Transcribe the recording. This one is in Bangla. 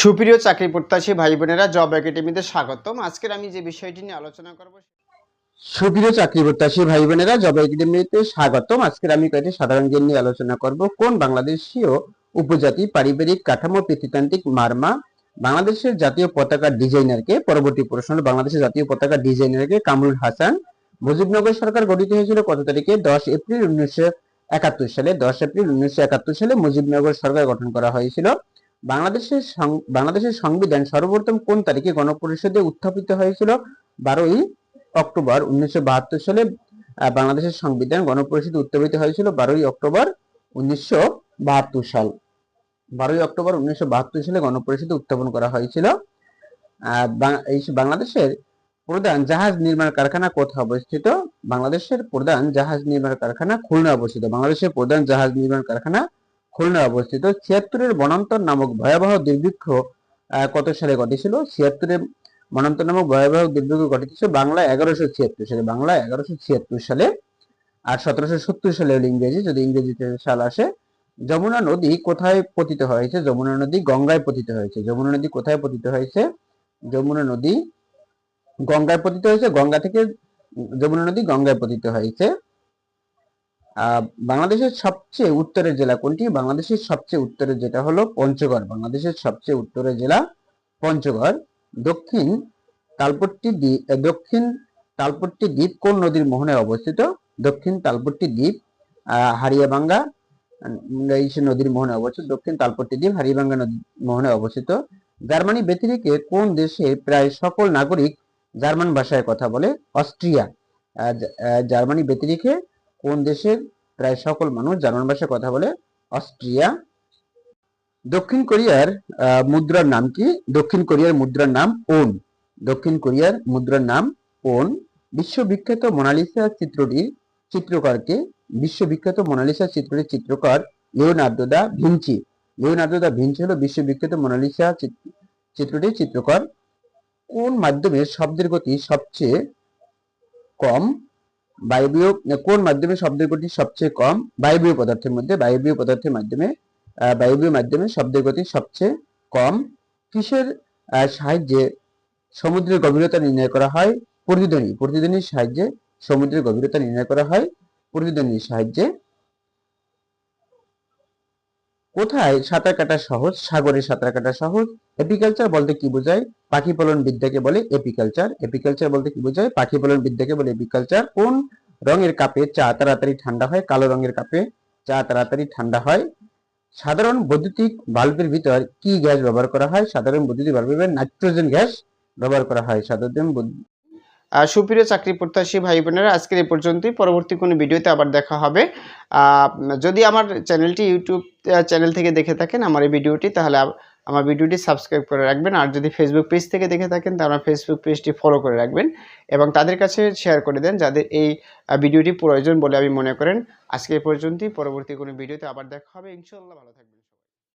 সুপ্রিয় চাকরি প্রত্যাশী ভাই বোনেরা, জব একাডেমিতে স্বাগতম। আজকের আমি যে বিষয়টি নিয়ে আলোচনা করব সুপ্রিয় চাকরি প্রত্যাশী ভাই বোনেরা, জব একাডেমিতে স্বাগতম। আজকের আমি কয়েকটি সাধারণ জ্ঞান নিয়ে আলোচনা করব। কোন বাংলাদেশীয় উপজাতি পারিবারিক কাঠামো পিতৃতান্ত্রিক মারমা? বাংলাদেশের জাতীয় পতাকা ডিজাইনারকে, পরবর্তী প্রশ্ন বাংলাদেশের জাতীয় পতাকা ডিজাইনারকে কামরুল হাসান। মুজিবনগর সরকার গঠিত হয়েছিল কত তারিখে? দশ এপ্রিল উনিশশো একাত্তর সালে। দশ এপ্রিল উনিশশো একাত্তর সালে মুজিবনগর সরকার গঠন করা হয়েছিল। বাংলাদেশের বাংলাদেশের সংবিধান সর্বপ্রথম কোন তারিখে গণপরিষদে উত্থাপিত হয়েছিল? বারোই অক্টোবর উনিশশো বাহাত্তর সালে বাংলাদেশের সংবিধান গণপরিষদে উত্থাপিত হয়েছিল বারোই অক্টোবর উনিশশো বাহাত্তর সাল। বারোই অক্টোবর উনিশশো বাহাত্তর সালে গণপরিষদে উত্থাপন করা হয়েছিল। বাংলাদেশের প্রধান জাহাজ নির্মাণ কারখানা কোথায় অবস্থিত? বাংলাদেশের প্রধান জাহাজ নির্মাণ কারখানা খুলনা অবস্থিত। বাংলাদেশের প্রধান জাহাজ নির্মাণ কারখানা খুলনা অবস্থিত ছিয়াত্তরের বনান্তর নামক ভয়াবহ দুর্ভিক্ষ কত সালে ঘটেছিল? ছিয়াত্তরের মনান্তর নামক ভয়াবহ দুর্ভিক্ষ ঘটেছিল বাংলা এগারোশো ছিয়াত্তর সালে, বাংলা এগারোশো ছিয়াত্তর সালে। আর সতেরোশো সত্তর সালে হলো ইংরেজি, যদি ইংরেজিতে সাল আসে, যমুনা নদী কোথায় পতিত হয়েছে? যমুনা নদী গঙ্গায় পতিত হয়েছে। যমুনা নদী কোথায় পতিত হয়েছে? যমুনা নদী গঙ্গায় পতিত হয়েছে, গঙ্গা থেকে যমুনা নদী গঙ্গায় পতিত হয়েছে। বাংলাদেশের সবচেয়ে উত্তরের জেলা কোনটি? বাংলাদেশের সবচেয়ে উত্তরের যেটা হলো পঞ্চগড়। বাংলাদেশের সবচেয়ে উত্তরের জেলা পঞ্চগড়। দক্ষিণ তালপট্টি দ্বীপ দক্ষিণ তালপট্টি দ্বীপ কোন নদীর মোহনে অবস্থিত? দক্ষিণ তালপট্টি দ্বীপ হারিয়াবাঙ্গা নদীর মোহনে অবস্থিত। দক্ষিণ তালপট্টি দ্বীপ, হারিয়াবাঙ্গা নদীর মোহনে অবস্থিত। জার্মানি ব্যতিরেকে কোন দেশে প্রায় সকল নাগরিক জার্মান ভাষায় কথা বলে? অস্ট্রিয়া। জার্মানি ব্যতিরেকে কোন দেশের প্রায় সকল মানুষ জার্মান ভাষায় কথা বলে? অস্ট্রিয়া। দক্ষিণ কোরিয়ার মুদ্রার নাম কি? দক্ষিণ কোরিয়ার মুদ্রার নাম ওন। দক্ষিণ কোরিয়ার মুদ্রার নাম ওন। বিশ্ববিখ্যাত মোনালিসা চিত্রটির চিত্রকরকে বিশ্ববিখ্যাত মোনালিসা চিত্রটির চিত্রকর Leonardo da Vinci. Leonardo da Vinci হলো বিশ্ববিখ্যাত মোনালিসা চিত- চিত্রটির চিত্রকর। কোন মাধ্যমে শব্দের গতি সবচেয়ে কম? বায়বীয়, কোন মাধ্যমে শব্দের গতি সবচেয়ে কম? বায়ুবীয় পদার্থের মধ্যে, বায়ুবীয় পদার্থের মাধ্যমে বায়ুবীয় মাধ্যমে শব্দের গতি সবচেয়ে কম। কিসের সাহায্যে সমুদ্রের গভীরতা নির্ণয় করা হয়? প্রতিধ্বনি, প্রতিধ্বনির সাহায্যে সমুদ্রের গভীরতা নির্ণয় করা হয়। প্রতিধ্বনির সাহায্যে কোথায় সাঁতার কাটা সহজ? সাগরে সাঁতার কাটা সহজ? এপিকালচার বলতে কি বোঝায়? পাখি পালন বিদ্যাকে বলে এপিকালচার। এপিকালচার বলতে কি বোঝায়? পাখি পালন বিদ্যাকে বলে এপিকালচার। কোন রঙের কাপে চা তাড়াতাড়ি ঠান্ডা হয়? কালো রঙের কাপে চা তাড়াতাড়ি ঠান্ডা হয়। সাধারণ বৈদ্যুতিক বাল্বের ভিতর কি গ্যাস ব্যবহার করা হয়? সাধারণ বৈদ্যুতিক বাল্বের নাইট্রোজেন গ্যাস ব্যবহার করা হয়। সাধারণ সুপ্রিয় চাকরি প্রত্যাশী ভাই বোনেরা আজকের এই পর্যন্তই। পরবর্তী কোনো ভিডিওতে আবার দেখা হবে। যদি আমার চ্যানেলটি ইউটিউব চ্যানেল থেকে দেখে থাকেন আমার এই ভিডিওটি, তাহলে আমার ভিডিওটি সাবস্ক্রাইব করে রাখবেন। আর যদি ফেসবুক পেজ থেকে দেখে থাকেন, তাহলে আমার ফেসবুক পেজটি ফলো করে রাখবেন এবং তাদের কাছে শেয়ার করে দেন যাদের এই ভিডিওটি প্রয়োজন বলে আমি মনে করেন। আজকে এই পর্যন্তই। পরবর্তী কোনো ভিডিওতে আবার দেখা হবে। ইনশাল্লাহ ভালো থাকবেন